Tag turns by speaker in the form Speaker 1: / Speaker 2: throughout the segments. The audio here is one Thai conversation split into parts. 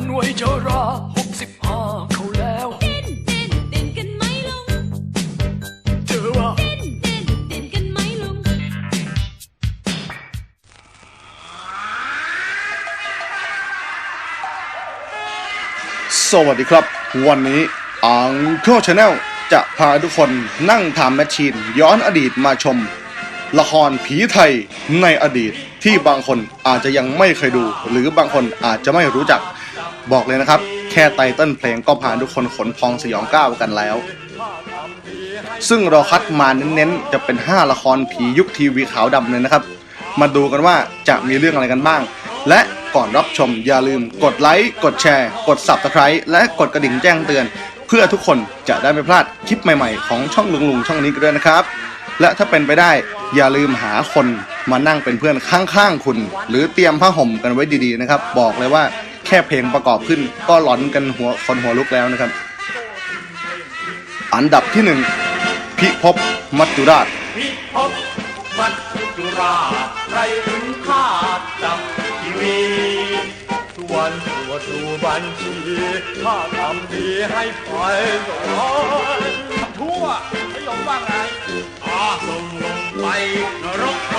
Speaker 1: มันวัยชราหกสิบห้าเขาแล้ว
Speaker 2: เต้นเต้นเต้นกันไหมลุง
Speaker 1: เจอว่า
Speaker 2: เต้นเต้นเต้นกันไหมลุง
Speaker 3: สวัสดีครับ วันนี้อังเคิลชาแนลจะพาทุกคนนั่งทำแมชชีนย้อนอดีตมาชม ละครผีไทยในอดีตที่บางคนอาจจะยังไม่เคยดู หรือบางคนอาจจะไม่รู้จัก บอกเลยนะครับ แค่ไตเติ้ลเพลงก็พาทุกคนขนพองสยองก้าวกันแล้ว ซึ่งเราคัดมาเน้นๆ จะเป็น 5 ละครผียุคทีวีขาวดำเลยนะครับ มาดูกันว่าจะมีเรื่องอะไรกันบ้าง และก่อนรับชมอย่าลืมกดไลค์กดแชร์ กด Subscribe และกดกระดิ่งแจ้งเตือน เพื่อทุกคนจะได้ไม่พลาดคลิปใหม่ๆ ของช่องลุงลุงช่องนี้กันด้วยนะครับ และถ้าเป็นไปได้อย่าลืมหาคนมานั่งเป็นเพื่อนข้างๆคุณ หรือเตรียมผ้าห่มกันไว้ดีๆนะครับ บอกเลยว่า แค่เพลงประกอบขึ้น ก็หลอนกันหัวคนหัวลุกแล้วนะครับ อันดับที่หนึ่งพิภพมัจจุราช
Speaker 4: พิภพมัจจุราชไรถึงคาดจับทีวีทวนตัวจดูบัญชีถ้าทำดีให้ไปสอนทำทั่วไม่ยอมว่างไงอาส่งลงไปนรก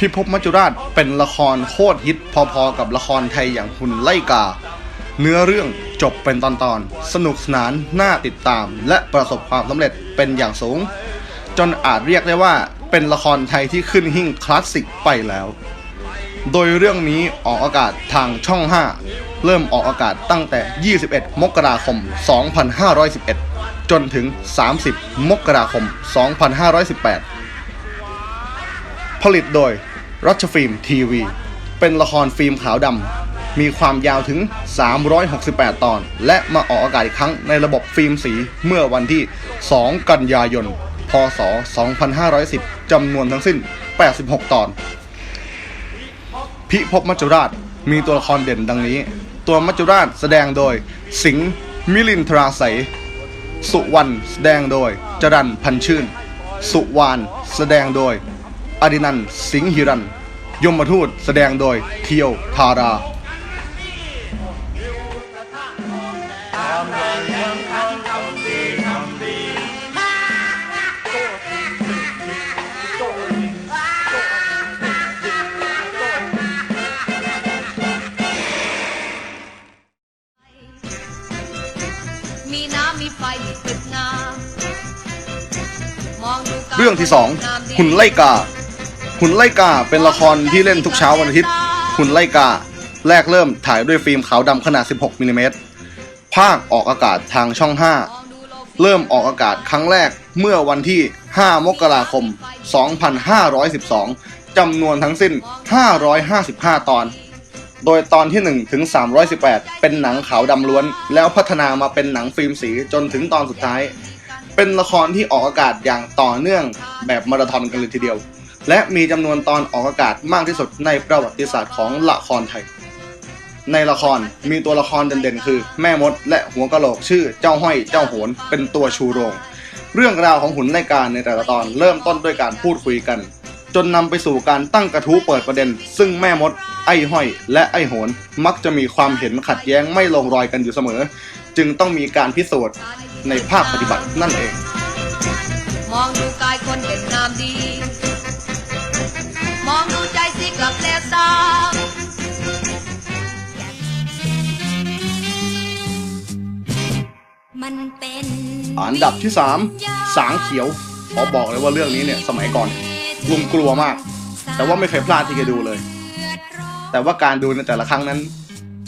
Speaker 3: พิภพมัจจุราชเป็นละครโคตรฮิตพอๆกับละครไทยอย่างหุ่นไล่กา เนื้อเรื่องจบเป็นตอนๆ สนุกสนานน่าติดตาม และประสบความสำเร็จเป็นอย่างสูง จนอาจเรียกได้ว่าเป็นละครไทยที่ขึ้นหิ่งคลาสสิกไปแล้ว โดยเรื่องนี้ออกอากาศทางช่อง 5 เริ่มออกอากาศตั้งแต่ 21 มกราคม 2511 จนถึง 30 มกราคม 2518 ผลิตโดย รัชฟิล์มทีวี เป็นละครฟิล์มขาวดำ มีความยาวถึง 368 ตอน และมาออกอากาศอีกครั้งในระบบฟิล์มสีเมื่อวันที่ 2 กันยายน พศ 2510 จำนวนทั้งสิ้น 86 ตอน พิภพมัจจุราชมีตัวละครเด่นดังนี้ ตัวมัจจุราชแสดงโดย สิงห์มิลินทราใสยสุวรรณแสดงโดยจรันพันชื่น สุวานแสดงโดย อดินันท์สิงห์หิรัน ยมทูตแสดงโดยเทียวทารา
Speaker 2: มีน้ำมีไฟตึกน้ำมองดูกา
Speaker 3: เรื่องที่สองหุ่นไล่กา หุ่นไล่กาเป็นละครที่เล่นทุกเช้าวันอาทิตย์ หุ่นไล่กา แรกเริ่มถ่ายด้วยฟิล์มขาวดำขนาด 16มิลลิเมตรภาคออกอากาศทางช่อง 5 เริ่มออกอากาศครั้งแรกเมื่อวันที่ 5 มกราคม 2512 จำนวนทั้งสิ้น 555 ตอน โดยตอนที่1ถึง318 เป็นหนังขาวดำล้วน แล้วพัฒนามาเป็นหนังฟิล์มสีจนถึงตอนสุดท้าย เป็นละครที่ออกอากาศอย่างต่อเนื่องแบบมาราธอนกันเลยทีเดียว และมีจำนวนตอนออกอากาศมากที่สุดในประวัติศาสตร์ของละครไทย ในละครมีตัวละครเด่นๆ คือ แม่มด และหัวกะโหลกชื่อเจ้าห้อยเจ้าโหนเป็นตัวชูโรง เรื่องราวของหุ่นไล่การในแต่ละตอนเริ่มต้นด้วยการพูดคุยกัน จนนำไปสู่การตั้งกระทู้เปิดประเด็น ซึ่งแม่มด ไอ้ห้อย และไอ้โหนมักจะมีความเห็นขัดแย้งไม่ลงรอยกันอยู่เสมอ จึงต้องมีการพิสูจน์ในภาคปฏิบัตินั่นเอง
Speaker 2: มองดูกายคนเด่นงามดี
Speaker 3: อันดับที่ 3 สางเขียวขอบอกเลยว่าเรื่องนี้เนี่ยสมัยก่อนลุงกลัวมาก แต่ว่าไม่เคยพลาดที่จะดูเลย แต่ว่าการดูในแต่ละครั้งนั้น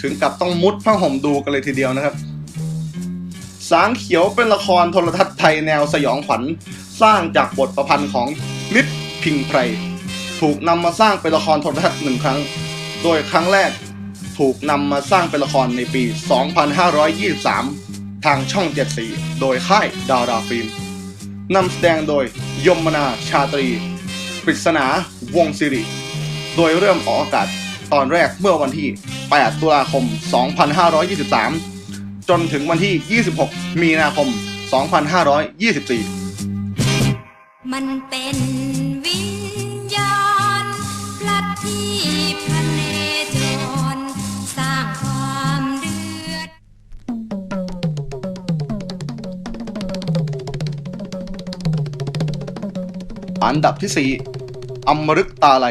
Speaker 3: ถึงกับต้องมุดผ้าห่มดูกันเลยทีเดียวนะครับ สางเขียวเป็นละครโทรทัศน์ไทยแนวสยองขวัญสร้างจากบทประพันธ์ของนิดพิงไพรถูกนำมาสร้างเป็นละครโทรทัศน์หนึ่งครั้ง โดยครั้งแรกถูกนำมาสร้างเป็นละครในปี 2523 ทางช่องเจ็ดสีโดยค่ายดาราฟิล์มนำแสดงโดยยมนาชาตรี ปริศนาวงศิริ โดยเริ่มออกอากาศตอนแรกเมื่อวันที่ 8 ตุลาคม 2523 จนถึงวันที่ 26 มีนาคม 2524
Speaker 2: มันเป็น
Speaker 3: อันดับที่ 4อมรึกตาไล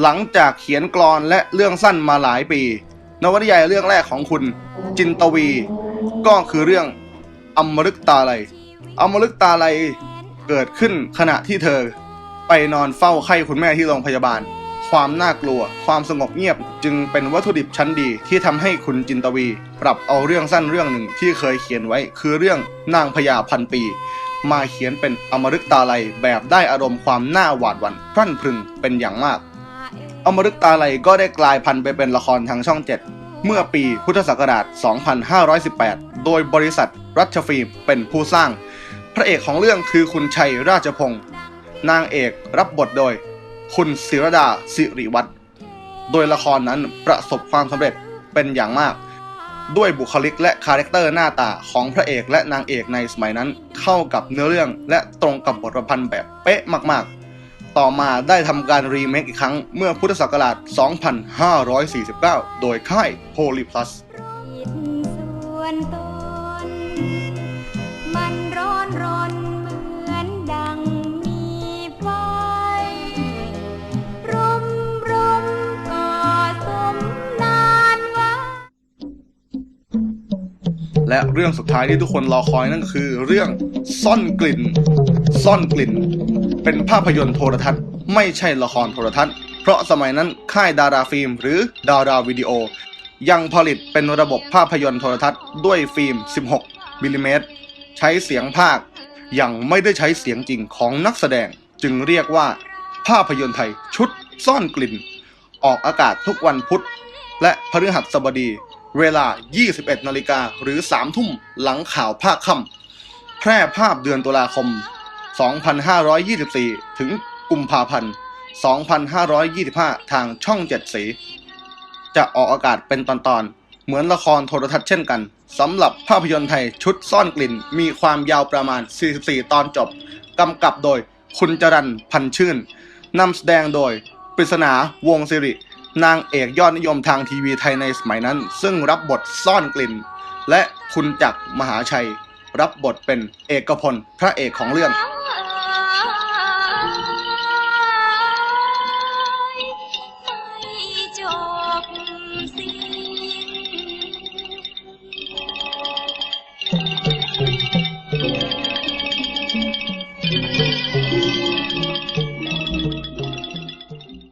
Speaker 3: หลังจากเขียนกลอนและเรื่องสั้นมาหลายปี นวนิยายเรื่องแรกของคุณ จินตวี ก็คือเรื่องอมรึกตาไลอมรึกตาไลเกิดขึ้นขณะที่เธอ ไปนอนเฝ้าไข้คุณแม่ที่โรงพยาบาล ความน่ากลัว ความสงบเงียบจึงเป็นวัตถุดิบชั้นดีที่ทำให้คุณจินตวี ปรับเอาเรื่องสั้นเรื่องหนึ่งที่เคยเขียนไว้ คือเรื่องนางพญาพันปี มาเขียนเป็นอมรึกตาไลแบบได้อารมณ์ความน่าหวาดหวั่นพรั่นพรึงเป็นอย่างมาก อมรึกตาไลก็ได้กลายพันธุ์ไปเป็นละครทางช่อง 7 เมื่อปีพุทธศักราช 2518 โดยบริษัทรัชฟิล์มเป็นผู้สร้าง พระเอกของเรื่องคือคุณชัยราชพงศ์นางเอกรับบทโดย คุณศิรดาสิริวัตรโดยละครนั้นประสบความสำเร็จเป็นอย่างมาก ด้วยบุคลิกและคาแรคเตอร์หน้าตาของพระเอกและนางเอกในสมัยนั้น เข้ากับเนื้อเรื่องและตรงกับบทประพันธ์แบบเป๊ะมากๆ ต่อมาได้ทำการรีเมคอีกครั้งเมื่อพุทธศักราช 2549 โดยค่าย Holy Plus และเรื่องสุดท้ายที่ทุกคนรอคอยนั่นก็คือ เรื่องซ่อนกลิ่น ซ่อนกลิ่น เป็นภาพยนตร์โทรทัศน์ ไม่ใช่ละครโทรทัศน์ เพราะสมัยนั้นค่ายดาราฟิล์ม หรือดาราวิดีโอ ยังผลิตเป็นระบบภาพยนตร์โทรทัศน์ด้วยฟิล์ม 16มิลลิเมตรใช้เสียงภาคยังไม่ได้ใช้เสียงจริงของนักแสดง จึงเรียกว่า ภาพยนตร์ไทยชุดซ่อนกลิ่น ออกอากาศทุกวันพุธและพฤหัสบดี เวลา 21 นาฬิกาหรือ 3 ทุ่มหลังข่าวภาคค่ำแพร่ภาพเดือนตุลาคม 2524 ถึงกุมภาพันธ์ 2525 ทางช่อง 7 สี จะออกอากาศเป็นตอนๆ เหมือนละครโทรทัศน์เช่นกัน สำหรับภาพยนตร์ไทยชุดซ่อนกลิ่นมีความยาวประมาณ 44 ตอนจบ กำกับโดยคุณจรันพันชื่น นำแสดงโดยปริศนาวงศิริ นางเอกยอดนิยมทางทีวีไทยในสมัยนั้น ซึ่งรับบทซ่อนกลิ่น และคุณจักรมหาชัย รับบทเป็นเอกพลพระเอกของเรื่อง